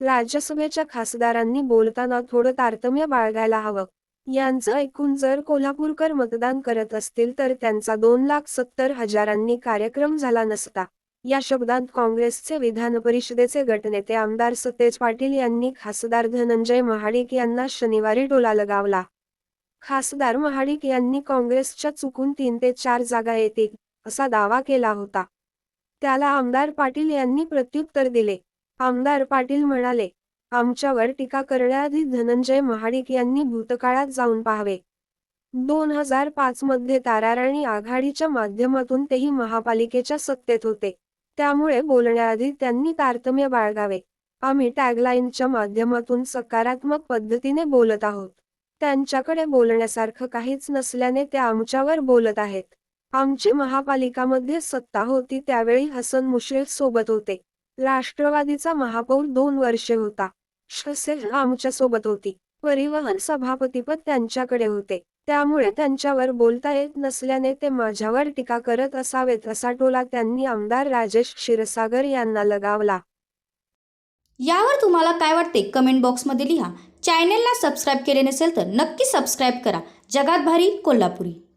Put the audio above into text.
राज्यसभेच्या खासदारांनी बोलताना थोडं तारतम्य बाळगायला हवं. यांचं ऐकून जर कोल्हापूरकर मतदान करत असतील तर त्यांचा दोन लाख सत्तर हजारांनी कार्यक्रम झाला नसता. या शब्दांत काँग्रेसचे विधान परिषदेचे गटनेते आमदार सतेज पाटील यांनी खासदार धनंजय महाडिक यांना शनिवारी टोला लगावला. खासदार महाडिक यांनी काँग्रेसच्या चुकून तीन ते चार जागा येतील असा दावा केला होता. त्याला आमदार पाटील यांनी प्रत्युत्तर दिले. आमदार पाटील म्हणाले आमच्यावर टीका करण्याआधी धनंजय महाडिक यांनी भूतकाळात जाऊन पाहावे. दोन हजार पाच मध्ये ताराराणी आघाडीच्या माध्यमातून तेही महापालिकेच्या सत्तेत होते. त्यामुळे बोलण्याआधी त्यांनी तारतम्य बाळगावे. आम्ही टॅगलाईनच्या माध्यमातून सकारात्मक पद्धतीने बोलत आहोत. त्यांच्याकडे बोलण्यासारखं काहीच नसल्याने ते आमच्यावर बोलत आहेत. आमची महापालिकामध्ये सत्ता होती त्यावेळी हसन मुश्रीफ सोबत होते. राष्ट्रवादीचा महापौर दोन वर्षे होता. शसेल आमच्यासोबत होती. परिवहन सभापतीपद त्यांच्याकडे होते. त्यामुळे त्यांच्यावर बोलता येत नसल्याने ते माझ्यावर टीका करत असावेत असा टोला त्यांनी आमदार राजेश क्षीरसागर यांना लगावला. यावर तुम्हाला काय वाटते? कमेंट बॉक्समध्ये लिहा. चॅनेलला सबस्क्राईब केले नसेल तर नक्की सबस्क्राईब करा. जगात भारी कोल्हापुरी.